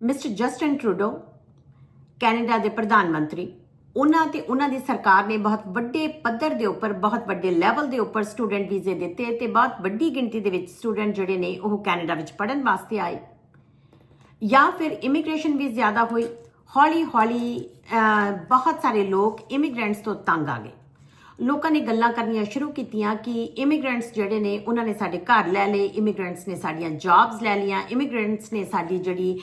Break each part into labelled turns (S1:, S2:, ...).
S1: Mister Justin Trudeau, Canada ਦੇ ਪ੍ਰਧਾਨ ਮੰਤਰੀ, ਉਹਨਾਂ ਤੇ ਉਹਨਾਂ ਦੀ ਸਰਕਾਰ ਨੇ ਬਹੁਤ ਵੱਡੇ ਪੱਧਰ ਦੇ ਉੱਪਰ, ਬਹੁਤ ਵੱਡੇ ਲੈਵਲ ਦੇ ਉੱਪਰ ਸਟੂਡੈਂਟ ਵੀਜ਼ੇ ਦਿੱਤੇ ਤੇ ਬਹੁਤ ਵੱਡੀ ਗਿਣਤੀ ਦੇ ਵਿੱਚ ਸਟੂਡੈਂਟ ਜਿਹੜੇ ਨੇ ਉਹ ਕੈਨੇਡਾ ਵਿੱਚ ਪੜ੍ਹਨ ਵਾਸਤੇ ਆਏ। ਜਾਂ ਫਿਰ ਇਮੀਗ੍ਰੇਸ਼ਨ ਵੀ ਜ਼ਿਆਦਾ ਹੋਈ। ਹੌਲੀ ਹੌਲੀ ਬਹੁਤ ਸਾਰੇ ਲੋਕ ਇਮੀਗ੍ਰੈਂਟਸ ਤੋਂ ਤੰਗ ਆ ਗਏ। ਲੋਕਾਂ ਨੇ ਗੱਲਾਂ ਕਰਨੀਆਂ ਸ਼ੁਰੂ ਕੀਤੀਆਂ ਕਿ ਇਮੀਗ੍ਰੈਂਟਸ ਜਿਹੜੇ ਨੇ ਉਹਨਾਂ ਨੇ ਸਾਡੇ ਘਰ ਲੈ ਲਏ ਇਮੀਗ੍ਰੈਂਟਸ ਨੇ ਸਾਡੀਆਂ ਜੌਬਸ ਲੈ ਲਈਆਂ ਇਮੀਗ੍ਰੈਂਟਸ ਨੇ ਸਾਡੀ ਜਿਹੜੀ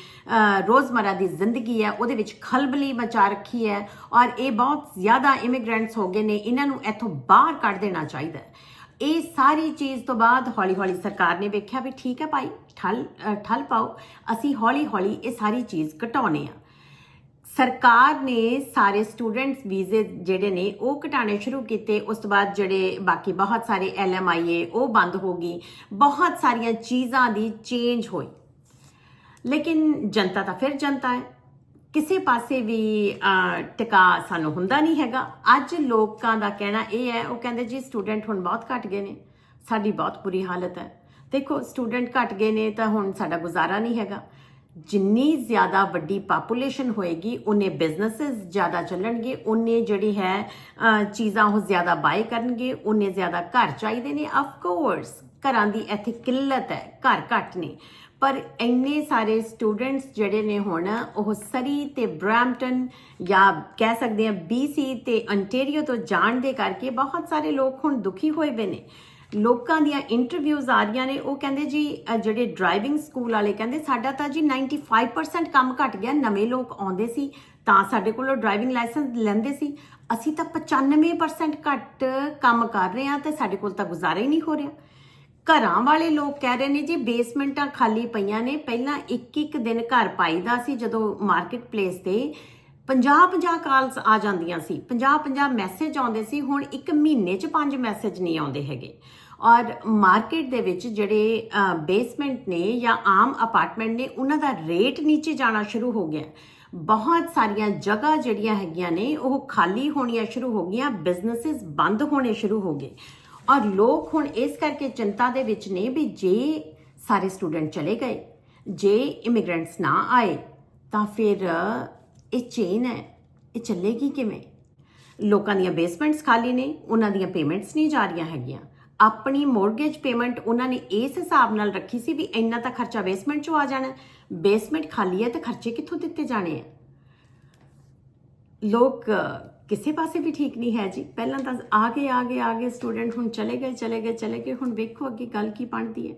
S1: ਰੋਜ਼ਮਰਾ ਦੀ ਜ਼ਿੰਦਗੀ ਹੈ ਉਹਦੇ ਵਿੱਚ ਖਲਬਲੀ ਮਚਾ ਰੱਖੀ ਹੈ ਔਰ ਇਹ ਬਹੁਤ ਜ਼ਿਆਦਾ ਇਮੀਗ੍ਰੈਂਟਸ ਹੋ ਗਏ ਨੇ ਇਹਨਾਂ ਨੂੰ ਇੱਥੋਂ ਬਾਹਰ ਕੱਢ ਦੇਣਾ ਚਾਹੀਦਾ ਹੈ। ਇਹ ਸਾਰੀ ਚੀਜ਼ ਤੋਂ ਬਾਅਦ ਹੌਲੀ-ਹੌਲੀ ਸਰਕਾਰ ਨੇ ਵੇਖਿਆ ਵੀ ਠੀਕ ਹੈ ਭਾਈ ਠੱਲ ਅ, ਠੱਲ ਪਾਓ ਅਸੀਂ ਹੌਲੀ-ਹੌਲੀ ਇਹ ਸਾਰੀ ਚੀਜ਼ ਘਟਾਉਣੇ ਆ। ਸਰਕਾਰ ਨੇ ਸਾਰੇ ਸਟੂਡੈਂਟਸ ਵੀਜ਼ੇ ਜਿਹੜੇ ਨੇ ਉਹ ਘਟਾਣੇ ਸ਼ੁਰੂ ਕੀਤੇ। ਉਸ ਤੋਂ ਬਾਅਦ ਜਿਹੜੇ ਬਾਕੀ ਬਹੁਤ ਸਾਰੇ ਐਲਐਮਆਈਏ ਉਹ ਬੰਦ ਹੋ ਗਈ। ਬਹੁਤ ਸਾਰੀਆਂ ਚੀਜ਼ਾਂ ਦੀ ਚੇਂਜ ਹੋਈ। ਲੇਕਿਨ ਜਨਤਾ ਤਾਂ ਫਿਰ ਜਨਤਾ ਹੈ। ਕਿਸੇ ਪਾਸੇ ਵੀ ਅਹ, ਟਿਕਾ ਸਾਨੂੰ ਹੁੰਦਾ ਨਹੀਂ ਹੈਗਾ। ਅੱਜ ਲੋਕਾਂ ਦਾ ਕਹਿਣਾ ਇਹ ਹੈ ਉਹ ਕਹਿੰਦੇ ਜੀ ਸਟੂਡੈਂਟ ਹੁਣ ਬਹੁਤ ਘਟ ਗਏ ਨੇ। ਸਾਡੀ ਬਹੁਤ ਬੁਰੀ ਹਾਲਤ ਹੈ। ਦੇਖੋ ਸਟੂਡੈਂਟ ਘਟ ਗਏ ਨੇ ਤਾਂ ਹੁਣ ਸਾਡਾ ਗੁਜ਼ਾਰਾ ਨਹੀਂ ਹੈਗਾ। ਜਿੰਨੀ ਜ਼ਿਆਦਾ ਵੱਡੀ ਪਾਪੂਲੇਸ਼ਨ ਹੋਏਗੀ, ਉਨੇ ਬਿਜ਼ਨੈਸਸ ਜ਼ਿਆਦਾ ਚੱਲਣਗੇ, ਉਨੇ ਜਿਹੜੀ ਹੈ ਚੀਜ਼ਾਂ ਉਹ ਜ਼ਿਆਦਾ ਬਾਏ ਕਰਨਗੇ, ਉਨੇ ਜ਼ਿਆਦਾ ਘਰ ਚਾਹੀਦੇ ਨੇ। ਆਫ ਕੋਰਸ ਘਰਾਂ ਦੀ ਇੱਥੇ ਕਿੱਲਤ ਹੈ, ਘਰ ਘੱਟ ਨੇ। ਪਰ ਇੰਨੇ ਸਾਰੇ ਸਟੂਡੈਂਟਸ ਜਿਹੜੇ ਨੇ ਹੁਣ, ਉਹ ਸਰੀ ਤੇ ਬ੍ਰੈਂਪਟਨ ਜਾਂ ਕਹਿ ਸਕਦੇ ਆ BC ਤੇ ਅੰਟੇਰੀਓ ਤੋਂ ਜਾਣ ਦੇ ਕਰਕੇ ਬਹੁਤ ਸਾਰੇ ਲੋਕ ਹੁਣ ਦੁਖੀ ਹੋਏ ਪਏ ਨੇ। ਲੋਕਾਂ ਦੀਆਂ ਇੰਟਰਵਿਊਜ਼ ਆ ਰਹੀਆਂ ਨੇ। ਉਹ ਕਹਿੰਦੇ ਜੀ ਜਿਹੜੇ ਡਰਾਈਵਿੰਗ ਸਕੂਲ ਵਾਲੇ ਕਹਿੰਦੇ, ਸਾਡਾ ਤਾਂ ਜੀ 95% ਕੰਮ ਘਟ ਗਿਆ, ਨਵੇਂ ਲੋਕ ਆਉਂਦੇ ਸੀ, ਤਾਂ ਸਾਡੇ ਕੋਲੋਂ ਡਰਾਈਵਿੰਗ ਲਾਇਸੈਂਸ ਲੈਂਦੇ ਸੀ। ਅਸੀਂ ਤਾਂ 95% ਘੱਟ ਕੰਮ ਕਰ ਰਹੇ ਹਾਂ ਤੇ ਸਾਡੇ ਕੋਲ ਤਾਂ ਗੁਜ਼ਾਰਾ ਹੀ ਨਹੀਂ ਹੋ ਰਿਹਾ। ਘਰਾਂ ਵਾਲੇ ਲੋਕ ਕਹਿ ਰਹੇ ਨੇ ਜੀ ਬੇਸਮੈਂਟਾਂ ਖਾਲੀ ਪਈਆਂ ਨੇ। ਪਹਿਲਾਂ ਇੱਕ ਇੱਕ ਦਿਨ ਘਰ ਪਾਈਦਾ ਸੀ ਜਦੋਂ ਮਾਰਕੀਟ ਪਲੇਸ ਤੇ 50-50 ਕਾਲਸ ਆ ਜਾਂਦੀਆਂ ਸੀ 50-50 ਮੈਸੇਜ ਆਉਂਦੇ ਸੀ, ਹੁਣ ਇੱਕ ਮਹੀਨੇ 'ਚ ਪੰਜ ਮੈਸੇਜ ਨਹੀਂ ਆਉਂਦੇ ਹੈਗੇ। ਔਰ ਮਾਰਕੀਟ ਦੇ ਵਿੱਚ ਜਿਹੜੇ ਬੇਸਮੈਂਟ ਨੇ ਜਾਂ ਆਮ ਅਪਾਰਟਮੈਂਟ ਨੇ, ਉਹਨਾਂ ਦਾ ਰੇਟ ਨੀਚੇ ਜਾਣਾ ਸ਼ੁਰੂ ਹੋ ਗਿਆ। ਬਹੁਤ ਸਾਰੀਆਂ ਜਗ੍ਹਾ ਜਿਹੜੀਆਂ ਹੈਗੀਆਂ ਨੇ, ਉਹ ਖਾਲੀ ਹੋਣੀਆਂ ਸ਼ੁਰੂ ਹੋ ਗਈਆਂ ਬਿਜ਼ਨੈਸਸ ਬੰਦ ਹੋਣੇ ਸ਼ੁਰੂ ਹੋ ਗਏ। ਔਰ ਲੋਕ ਹੁਣ ਇਸ ਕਰਕੇ ਚਿੰਤਾ ਦੇ ਵਿੱਚ ਨੇ ਵੀ ਜੇ ਸਾਰੇ ਸਟੂਡੈਂਟ ਚਲੇ ਗਏ, ਜੇ ਇਮੀਗ੍ਰੈਂਟਸ ਨਾ ਆਏ, ਤਾਂ ਫਿਰ ਇਹ ਚੇਨ ਹੈ। ਇਹ ਚੱਲੇਗੀ ਕਿਵੇਂ? ਲੋਕਾਂ ਦੀਆਂ ਬੇਸਮੈਂਟਸ ਖਾਲੀ ਨੇ, ਉਹਨਾਂ ਦੀਆਂ ਪੇਮੈਂਟਸ ਨਹੀਂ ਜਾ ਰਹੀਆਂ ਹੈਗੀਆਂ। ਆਪਣੀ ਮੋਰਗੇਜ ਪੇਮੈਂਟ ਉਹਨਾਂ ਨੇ ਇਸ ਹਿਸਾਬ ਨਾਲ ਰੱਖੀ ਸੀ ਵੀ ਇੰਨਾ ਤਾਂ ਖਰਚਾ ਬੇਸਮੈਂਟ 'ਚੋਂ ਆ ਜਾਣਾ। ਬੇਸਮੈਂਟ ਖਾਲੀ ਹੈ ਤਾਂ ਖਰਚੇ ਕਿੱਥੋਂ ਦਿੱਤੇ ਜਾਣੇ ਆ? ਲੋਕ ਕਿਸੇ ਪਾਸੇ ਵੀ ਠੀਕ ਨਹੀਂ ਹੈ ਜੀ। ਪਹਿਲਾਂ ਤਾਂ ਆ ਗਏ ਆ ਗਏ ਆ ਗਏ ਸਟੂਡੈਂਟ ਹੁਣ ਚਲੇ ਗਏ ਚਲੇ ਗਏ ਚਲੇ ਗਏ। ਹੁਣ ਵੇਖੋ ਅੱਗੇ ਗੱਲ ਕੀ ਬਣਦੀ ਹੈ।